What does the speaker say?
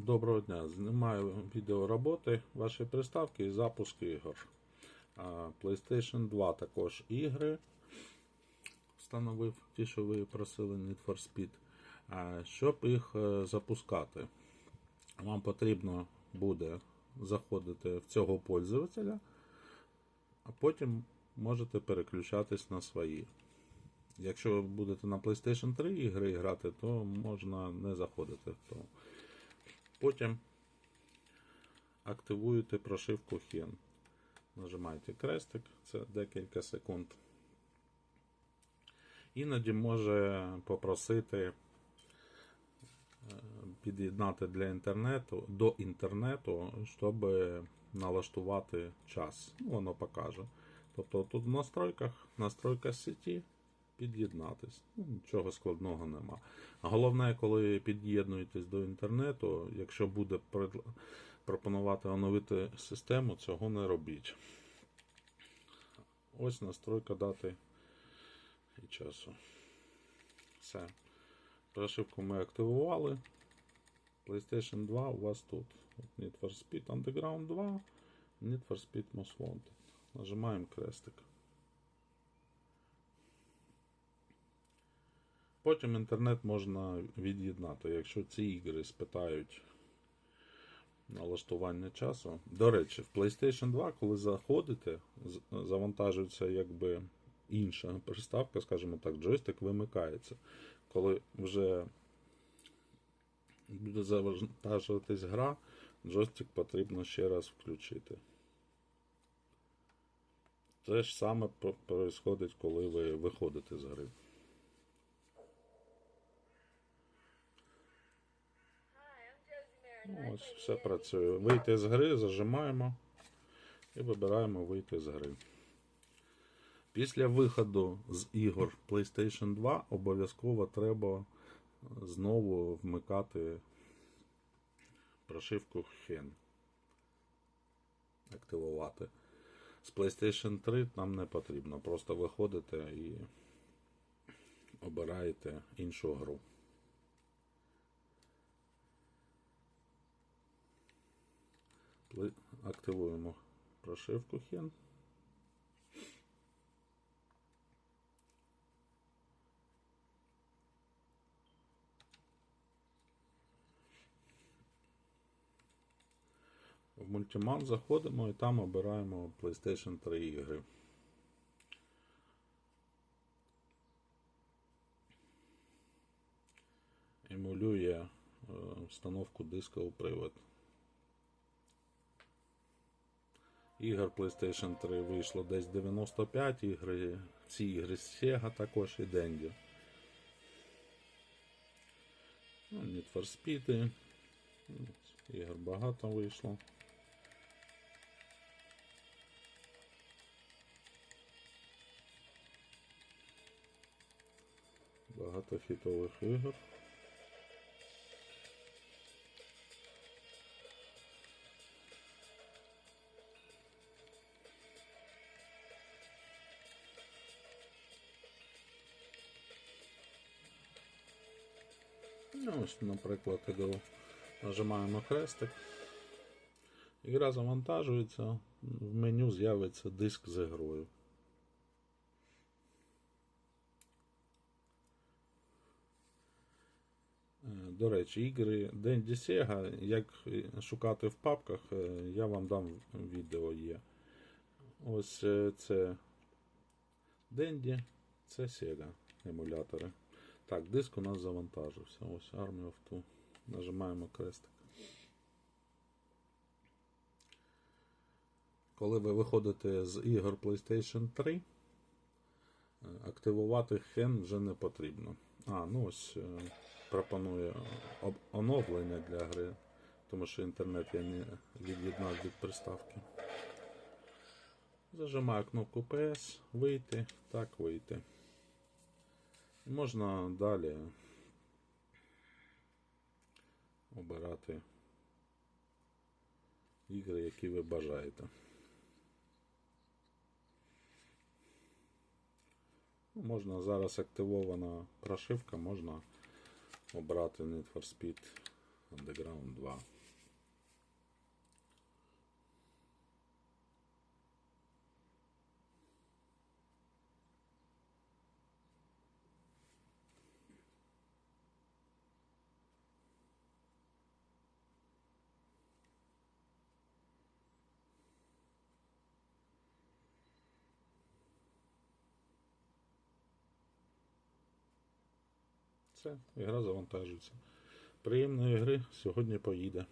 Доброго дня. Знімаю відео роботи вашої приставки і запуск ігор. PlayStation 2 також ігри. Встановив ті, що ви просили Need for Speed. Щоб їх е, запускати, вам потрібно буде заходити в цього пользователя, а потім можете переключатись на свої. Якщо ви будете на PlayStation 3 ігри грати, то можна не заходити. в то. Потім активуєте прошивку Hen. Нажимаєте крестик, це декілька секунд. Іноді може попросити е, під'єднати для інтернету до інтернету, щоб налаштувати час. Ну, Воно покаже. Тобто тут в настройках, настройка сеті, під'єднатись. Ну, нічого складного нема. Головне, коли під'єднуєтесь до інтернету, якщо буде пропонувати оновити систему, цього не робіть. Ось настройка дати і часу. Все. Прошивку ми активували. PlayStation 2 у вас тут. Need for Speed Underground 2, Need for Speed Most Wanted. Нажимаємо крестик. Потім інтернет можна від'єднати, якщо ці ігри спитають налаштування часу. До речі, в PlayStation 2, коли заходите, завантажується якби інша приставка, скажімо так, джойстик вимикається. Коли вже буде завантажуватись гра, джойстик потрібно ще раз включити. Те ж саме відбувається, коли ви виходите з гри. Ось все працює. Вийти з гри, зажимаємо і вибираємо вийти з гри. Після виходу з ігор PlayStation 2 обов'язково треба знову вмикати прошивку Hen. Активувати. З PlayStation 3 нам не потрібно. Просто виходите і обираєте іншу гру. Активуємо прошивку Hen. В мультиман заходимо і там обираємо PlayStation 3 ігри. Емулює е, встановку диска у привод. Ігор PlayStation 3 вийшло десь 95 ігри. Ці ігри з Sega також і Dendy. Ну, Need for Speed. Ігор багато вийшло. Багато хітових ігор. Ну, ось, наприклад, іду, нажимаємо хрестик. Ігра завантажується, в меню з'явиться диск з ігрою. Е, До речі, ігри Денді Sega, як шукати в папках, е, я вам дам відео є. Ось е, це Денді, це Sega емулятори. Так, диск у нас завантажився. Ось Army of Two. Нажимаємо крестик. Коли ви виходите з ігор PlayStation 3, е, активувати Hen вже не потрібно. А, ну ось е, пропонує оновлення для гри, тому що інтернет я не від'єднав від приставки. Зажимаю кнопку PS, вийти, так вийти. Можна далі обирати ігри, які ви бажаєте. Можна зараз активована прошивка, можна обрати Need for Speed Underground 2. Все, ігра завантажується. Приємної гри сьогодні поїде.